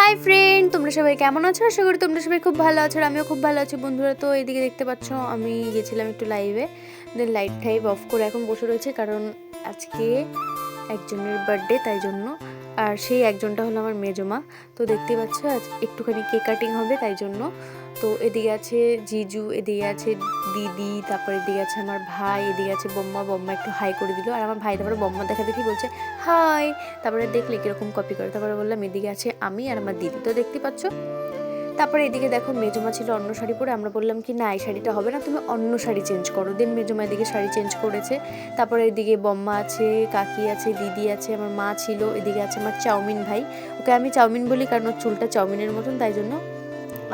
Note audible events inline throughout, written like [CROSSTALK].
Hi friend তোমরা সবাই কেমন আছো? আশা করি তোমরা সবাই খুব ভালো আছো আর আমিও খুব ভালো আছি। বন্ধুরা, তো এদিকে দেখতে পাচ্ছ, আমি গেছিলাম একটু লাইভে দেন লাইট টাইপ অফ করে এখন বসে রয়েছে কারণ আজকে একজনের বার্থডে তাই জন্য। আর সেই একজনটা হলো আমার মেজমা তো দেখতে পাচ্ছ, আজ একটুখানি কেক কাটিং হবে, তাই জন্য। তো এদিকে আছে জিজু, এদিকে আছে দিদি, তারপর এদিকে আছে আমার ভাই, এদিকে আছে বম্মা বম্মা একটু হাই করে দিল। আর আমার ভাই তারপরে বম্মা দেখা দেখি বলছে হাই তারপরে দেখলে কীরকম কপি করে। তারপরে বললাম, এদিকে আছে আমি আর আমার দিদি। তো দেখতে পাচ্ছ? তারপরে এদিকে দেখো মেজমা ছিল অন্য শাড়ি পরে। আমরা বললাম কি, না, এই শাড়িটা হবে না, তুমি অন্য শাড়ি চেঞ্জ করো। দেন মেজমা এদিকে শাড়ি চেঞ্জ করেছে। তারপরে এদিকে বম্মা আছে, কাকি আছে, দিদি আছে, আমার মা ছিল। এদিকে আছে আমার চাউমিন ভাই। ওকে আমি চাউমিন বলি কারণ ওর চুলটা চাউমিনের মতন, তাই জন্য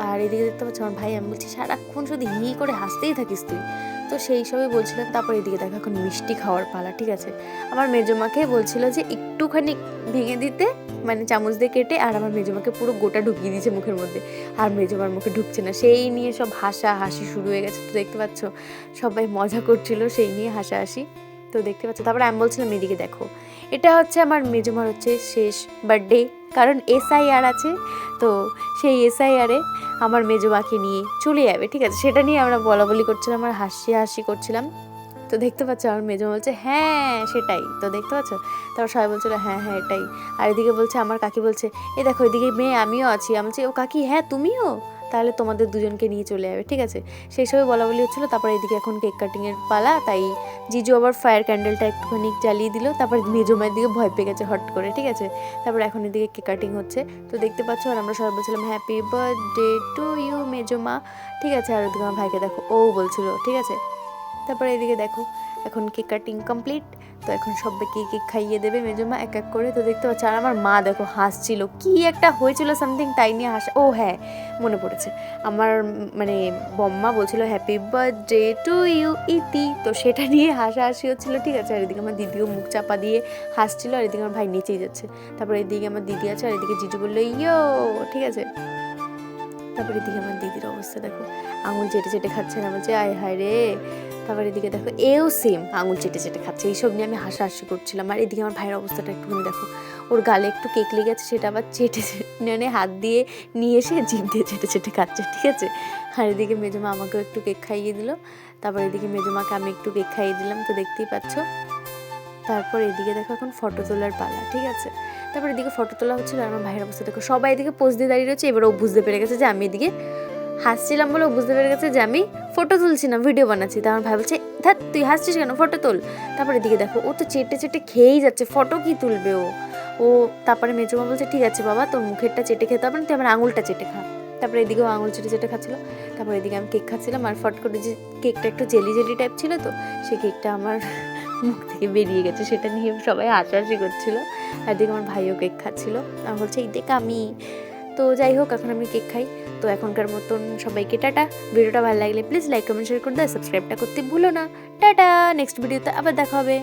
আর এদিকে দেখতে পাচ্ছ আমার ভাই, আমি বলছি, সারাক্ষণ শুধু হি করে হাসতেই থাকিস তুই? তো সেই সবই বলছিলাম, তারপর এদিকে দেখো এখন মিষ্টি খাওয়ার পালা, ঠিক আছে? আমার মেজমাকে বলছিল যে, একটুখানি ভেঙে দিতে মানে চামচ দিয়ে কেটে, আর আমার মেজমাকে পুরো গোটা ঢুকিয়ে দিয়েছে মুখের মধ্যে। আর মেজমার মুখে ঢুকছে না। সেই নিয়ে সব হাসা হাসি শুরু হয়ে গেছে। তো দেখতে পাচ্ছ, সবাই মজা করছিল সেই নিয়ে হাসাহাসি। তো দেখতে পাচ্ছ, তারপরে আমি বলছিলাম, এদিকে দেখো, এটা হচ্ছে আমার মেজমার হচ্ছে শেষ বার্থডে কারণ এসআইআর আছে। তো সেই এসআইআরে আমার মেজমাকে নিয়ে চলে যাবে, ঠিক আছে? সেটা নিয়ে আমরা বলা বলি করছিলাম আর হাসি হাসি করছিলাম। তো দেখতে পাচ্ছ আমার মেজমা বলছে হ্যাঁ সেটাই। তো দেখতে পাচ্ছ? তারপর সবাই বলছিল হ্যাঁ হ্যাঁ এটাই। আর এদিকে বলছে, আমার কাকি বলছে, এ দেখো, এদিকে মেয়ে আমিও আছি। আমি ও কাকি হ্যাঁ তুমিও? তাহলে তোমাদের দুজনকে নিয়ে চলে যাবে, ঠিক আছে? সেই সবই বলা বলি হচ্ছিল, তারপর এদিকে এখন কেক কাটিংয়ের পালা, তাই জিজু আবার ফায়ার ক্যান্ডেলটা একটুখানি জ্বালিয়ে দিল, তারপর মায়ের দিকে ভয় পেয়ে গেছে হট করে, ঠিক আছে? তারপর এখন এদিকে কেক কাটিং হচ্ছে। তো দেখতে পাচ্ছ, আর আমরা সবাই বলছিলাম হ্যাপি বার্থডে টু ইউ মেজমা। ঠিক আছে, আর ওদিকে আমার ভাইকে দেখো, ও বলছিল, ঠিক আছে? তারপরে এদিকে দেখো, এখন কেক কাটিং কমপ্লিট তো এখন সবাইকে কেক খাইয়ে দেবে? মেজমা এক এক করে তো দেখতে পাচ্ছ। আর আমার মা দেখো হাসছিল। কি একটা হয়েছিল সামথিং তাই নিয়ে হাসা ও হ্যাঁ মনে পড়েছে। আমার মানে বম্মা বলছিল হ্যাপি বার্থডে টু ইউ ইতি। তো সেটা নিয়ে হাসাহাসি হচ্ছিল, ঠিক আছে? আর এদিকে আমার দিদিও মুখ চাপা দিয়ে হাসছিল, আর এদিকে আমার ভাই নিচেই যাচ্ছে। তারপরে এদিকে আমার দিদি আছে, আর এদিকে জিজু বলল, ইয়ো! ঠিক আছে? তারপরে এদিকে আমার দিদির অবস্থা দেখো। আঙুল চেটে চেটে খাচ্ছে না বলছে, আয় হায় রে! তারপর এদিকে দেখো, এও সেম আঙুল চেটে চেটে খাচ্ছে। এইসব নিয়ে আমি হাসাহাসি করছিলাম। আর এদিকে আমার ভাইয়ের অবস্থাটা একটুখানি দেখো, ওর গালে একটু কেক লেগে গেছে সেটা আবার চেটে মানে হাত দিয়ে নিয়ে এসে জিভ দিয়ে চেটে চেটে খাচ্ছে, ঠিক আছে? আর এদিকে মেজমা আমাকেও একটু কেক খাইয়ে দিল। তারপর এদিকে মেজমাকে আমি একটু কেক খাইয়ে দিলাম, তো দেখতেই পাচ্ছ। তারপর এদিকে দেখো এখন ফটো তোলার পালা, ঠিক আছে? তারপর এদিকে ফটো তোলা হচ্ছিল আমার ভাইয়ের অবস্থা দেখো, সবাই এদিকে পোজ দিয়ে দাঁড়িয়ে রয়েছে, এবার ও বুঝতে পেরে গেছে যে আমি এদিকে হাসছিলাম বলে বুঝতে পেরে গেছে যে আমি ফটো তুলছি না ভিডিও বানাচ্ছি। তা আমার ভাই বলছে ধ্যাত তুই হাসছিস কেন? ফটো তোল। তারপরে এদিকে দেখো, ও তো চেটে চেটে খেয়েই যাচ্ছে ফটো কি তুলবে ও? ও, তারপরে মেজমা বলছে, ঠিক আছে বাবা, তোর মুখেরটা চেটে খেতে হবে না, তুই আমার আঙুলটা চেটে খা। তারপরে এদিকেও আঙুল চেটে চেটে খাচ্ছিল। তারপর এদিকে আমি কেক খাচ্ছিলাম আর ফট করে যে কেকটা একটু জেলি জেলি টাইপ ছিল তো, সেই কেকটা আমার [LAUGHS] মুখ থেকে বেরিয়ে গেছে, সেটা নিয়ে সবাই হাসাহাসি করছিল। আর এদিকে আমার ভাইও কেক খাচ্ছিল। আমি বলছে, এই দেখ আমি তো যাই হোক, এখন আমি কেক খাই। তো এখনকার মতন সবাইকে টাটা। ভিডিওটা ভালো লাগলে প্লিজ লাইক কমেন্ট শেয়ার করে দাও। সাবস্ক্রাইবটা করতে ভুলো না। টাটা! নেক্সট ভিডিওতে আবার দেখা হবে।